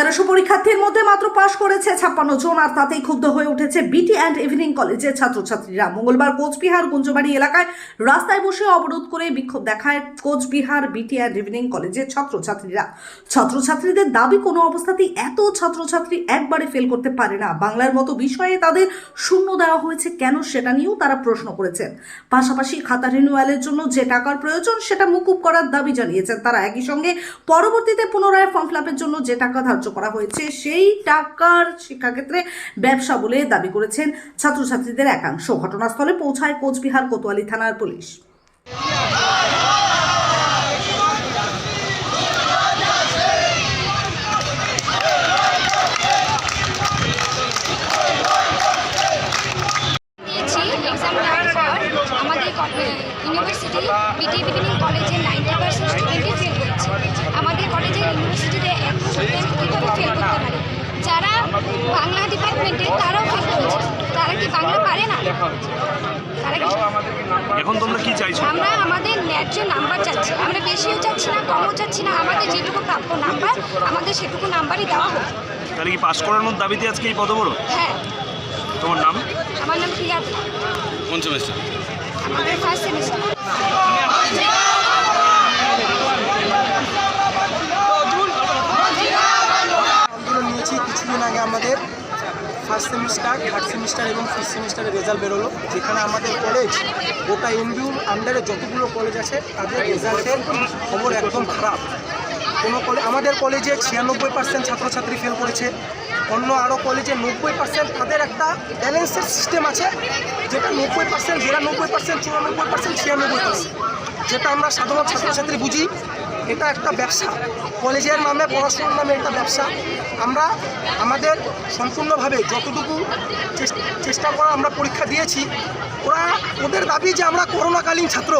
তেরোশো পরীক্ষার্থীর মধ্যে মাত্র পাশ করেছে ছাপ্পান্ন জন, আর তাতেই ক্ষুব্ধ হয়ে উঠেছে বিটি অ্যান্ড ইভিনিং কলেজের ছাত্রছাত্রীরা। মঙ্গলবার কোচবিহার গুঞ্জবাড়ি এলাকায় রাস্তায় বসে অবরোধ করে বিক্ষোভ দেখায় কোচবিহার বিটি অ্যান্ড ইভিনিং কলেজের ছাত্রছাত্রীরা। ছাত্রছাত্রীদের দাবি, কোনো অবস্থাতেই এত ছাত্রছাত্রী একবারে ফেল করতে পারে না। বাংলার মতো বিষয়ে তাদের শূন্য দেওয়া হয়েছে কেন সেটা নিয়েও তারা প্রশ্ন করেছেন। পাশাপাশি খাতা রিনিউয়ালের জন্য যে টাকার প্রয়োজন, সেটা মুকুব করার দাবি জানিয়েছেন তারা। একই সঙ্গে পরবর্তীতে পুনরায় ফর্ম ফিলাপের জন্য যে টাকা ধার্য করা হয়েছে, সেই টাকার শিক্ষাক্ষেত্রে ব্যবসা বলে দাবি করেছেন ছাত্রছাত্রীদের একাংশ। ঘটনাস্থলে পৌঁছায় কোচবিহার কোতোয়ালি থানার পুলিশ। ইউনিভার্সিটি বিটি বিগিনিং কলেজে নাইনটি পার্সেন্ট স্টুডেন্টই ফেল করেছে আমাদের কলেজের ইউনিভার্সিটিতে কীভাবে ফেল করতে পারে? যারা বাংলা ডিপার্টমেন্টে তারাও ফেল করেছে। তারা কি বাংলা পারে না? তারা কি এখন তোমরা কি চাইছো? আমরা আমাদের ন্যায্য নাম্বার চাচ্ছি। আমরা বেশিও চাচ্ছি না কমও চাচ্ছি না। আমাদের যেটুকু প্রাপ্য নাম্বার আমাদের সেটুকু নাম্বারই দেওয়া হোক। তাহলে কি পাস করানোর দাবিতে আজকে এই পদবরণ? হ্যাঁ। তোমার নাম? আমার নাম প্রিয়া কোন সেমেস্টার আমাদের ফার্স্ট সেমিস্টার আন্দোলন নিয়েছি কিছুদিন আগে আমাদের ফার্স্ট সেমিস্টার থার্ড সেমিস্টার এবং ফিফথ সেমিস্টারের রেজাল্ট বেরোলো। যেখানে আমাদের কলেজ গোটা এনবিউর আন্ডারে যতগুলো কলেজ আছে, তাদের রেজাল্টের খবর একদম খারাপ। কোনো কলেজ আমাদের কলেজে ছিয়ানব্বই পার্সেন্ট ছাত্রছাত্রী ফেল করেছে। অন্য আরও কলেজে নব্বই পার্সেন্ট তাদের একটা ব্যালেন্সের সিস্টেম আছে, যেটা নব্বই পার্সেন্ট বিরানব্বই পার্সেন্ট চুরানব্বই পার্সেন্ট ছিয়ানব্বই পার্সেন্ট যেটা আমরা সাধারণ ছাত্রছাত্রী বুঝি এটা একটা ব্যবসা। কলেজের নামে, পড়াশোনার নামে একটা ব্যবসা। আমরা আমাদের সম্পূর্ণভাবে যতটুকু চেষ্টা করা আমরা পরীক্ষা দিয়েছি, ওরা ওদের দাবি যে আমরা করোনাকালীন ছাত্র।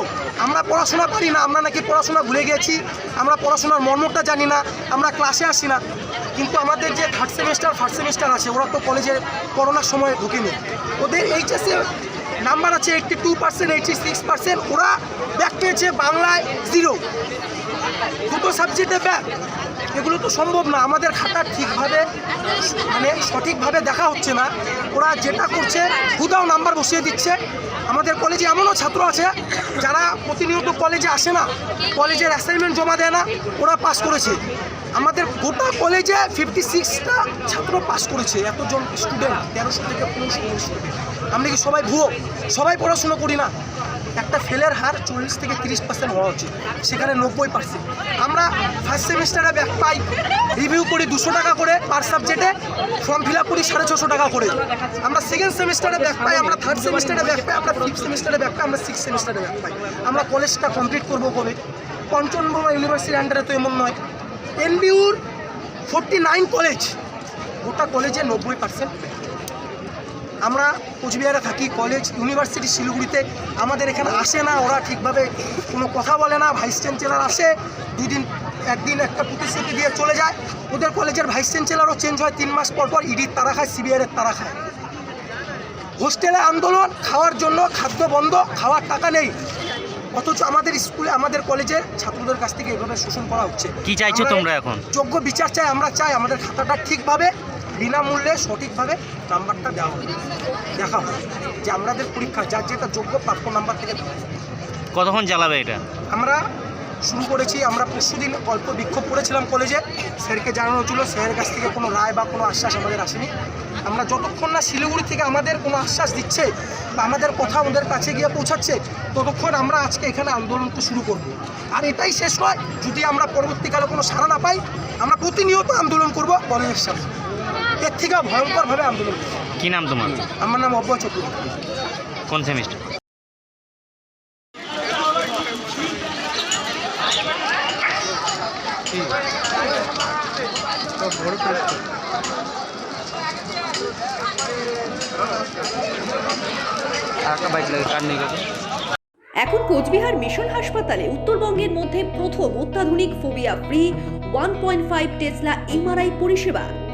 আমরা পড়াশোনা পারি না, আমরা নাকি পড়াশোনা ভুলে গেছি, আমরা পড়াশোনার মর্মটা জানি না, আমরা ক্লাসে আসি না। কিন্তু আমাদের যে থার্ড সেমিস্টার ফার্স্ট সেমিস্টার আছে, ওরা তো কলেজে করোনার সময় ঢুকেনি। ওদের এইচএসে নাম্বার আছে eighty two percent eighty six percent ওরা ব্যাক পেয়েছে বাংলায় জিরো দুটো সাবজেক্টে ব্যাক এগুলো তো সম্ভব না। আমাদের খাতা ঠিকভাবে মানে সঠিকভাবে দেখা হচ্ছে না। ওরা যেটা করছে হুদাও নাম্বার বসিয়ে দিচ্ছে। আমাদের কলেজে এমনও ছাত্র আছে, যারা প্রতিনিয়ত কলেজে আসে না। কলেজের অ্যাসাইনমেন্ট জমা দেয় না। ওরা পাস করেছে। আমাদের গোটা কলেজে ফিফটি সিক্সটা ছাত্র পাস করেছে। এতজন স্টুডেন্ট তেরোশো থেকে পনেরোশো। আমরা কি সবাই ভুয়ো? সবাই পড়াশুনো করি না। একটা ফেলের হার চল্লিশ থেকে তিরিশ পার্সেন্ট হওয়া উচিত, সেখানে নব্বই পার্সেন্ট আমরা ফার্স্ট সেমিস্টারে ব্যাক পাই রিভিউ করি দুশো টাকা করে পার সাবজেক্টে ফর্ম ফিল আপ করি সাড়ে ছশো টাকা করে। আমরা সেকেন্ড সেমিস্টারে ব্যাক পাই, আমরা থার্ড সেমিস্টারে ব্যাক পাই, আমরা ফিফথ সেমিস্টারে ব্যাক পাই, আমরা সিক্স সেমিস্টারে ব্যাক পাই। আমরা কলেজটা কমপ্লিট করব কবে? পঞ্চমবঙ্গ ইউনিভার্সিটির আন্ডারে তো এমন নয়। এনবিউর ফোরটি নাইন কলেজ গোটা কলেজে নব্বই পার্সেন্ট আমরা কোচবিহারে থাকি কলেজ ইউনিভার্সিটি শিলিগুড়িতে। আমাদের এখানে আসে না ওরা ঠিকভাবে কোনো কথা বলে না ভাইস চ্যান্সেলার আসে দুদিন একদিন একটা প্রতিশ্রুতি দিয়ে চলে যায়। ওদের কলেজের ভাইস চ্যান্সেলারও চেঞ্জ হয় তিন মাস পর পর ইডির তারা খায় সিবিআইয়ের তারা খায়। হোস্টেলে আন্দোলন খাওয়ার জন্য খাদ্য বন্ধ খাওয়ার টাকা নেই। অথচ আমাদের স্কুলে আমাদের কলেজে ছাত্রদের কাছ থেকে এভাবে শোষণ করা হচ্ছে। কি চাইছো তোমরা এখন? যোগ্য বিচার চাই আমরা চাই আমাদের খাতাটা ঠিকভাবে বিনামূল্যে সঠিকভাবে নাম্বারটা দেওয়া হবে দেখা হবে। যে আমাদের পরীক্ষা যার যেটা যোগ্য প্রাপ্য নাম্বার থেকে কতক্ষণ চালাবে এটা? আমরা শুরু করেছি আমরা পরশুদিন অল্প বিক্ষোভ করেছিলাম কলেজে। স্যারকে জানানো হচ্ছিল স্যারের কাছ থেকে কোনো রায় বা কোনো আশ্বাস আমাদের আসেনি। আমরা যতক্ষণ না শিলিগুড়ি থেকে আমাদের কোনো আশ্বাস দিচ্ছে বা আমাদের কথা ওদের কাছে গিয়ে পৌঁছাচ্ছে ততক্ষণ আমরা আজকে এখানে আন্দোলনটা শুরু করব। আর এটাই শেষ নয় যদি আমরা পরবর্তীকালে কোনো সাড়া না পাই আমরা প্রতিনিয়ত আন্দোলন করব কলেজের সাথে এর থেকে ভয়ঙ্করভাবে আন্দোলন কি নাম তোমার? আমার নাম চক্রবর্তী। কোন সেমিস্টার? এখন কোচবিহার মিশন হাসপাতালে উত্তরবঙ্গের মধ্যে প্রথম অত্যাধুনিক phobia free one point five tesla MRI পরিষেবা।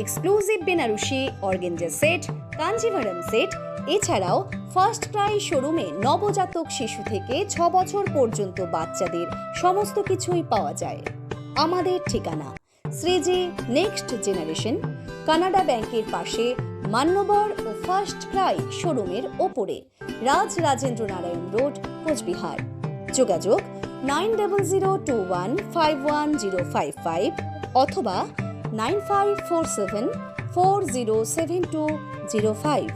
Exclusive Benarasi organza set Kanjivaram set, এছাড়াও ফার্স্ট ক্রাই শোরুমে নবজাতক শিশু থেকে ছ বছর পর্যন্ত বাচ্চাদের সমস্ত কিছুই পাওয়া যায়। আমাদের ঠিকানা শ্রীজি নেক্সট জেনারেশন, কানাডা ব্যাংকের পাশে মান্যবর ও ফার্স্ট ক্রাই শোরুমের ওপরে, রাজ রাজেন্দ্র নারায়ণ রোড, কোচবিহার। যোগাযোগ nine double zero two one five one zero five five অথবা nine five four seven four zero seven two zero five.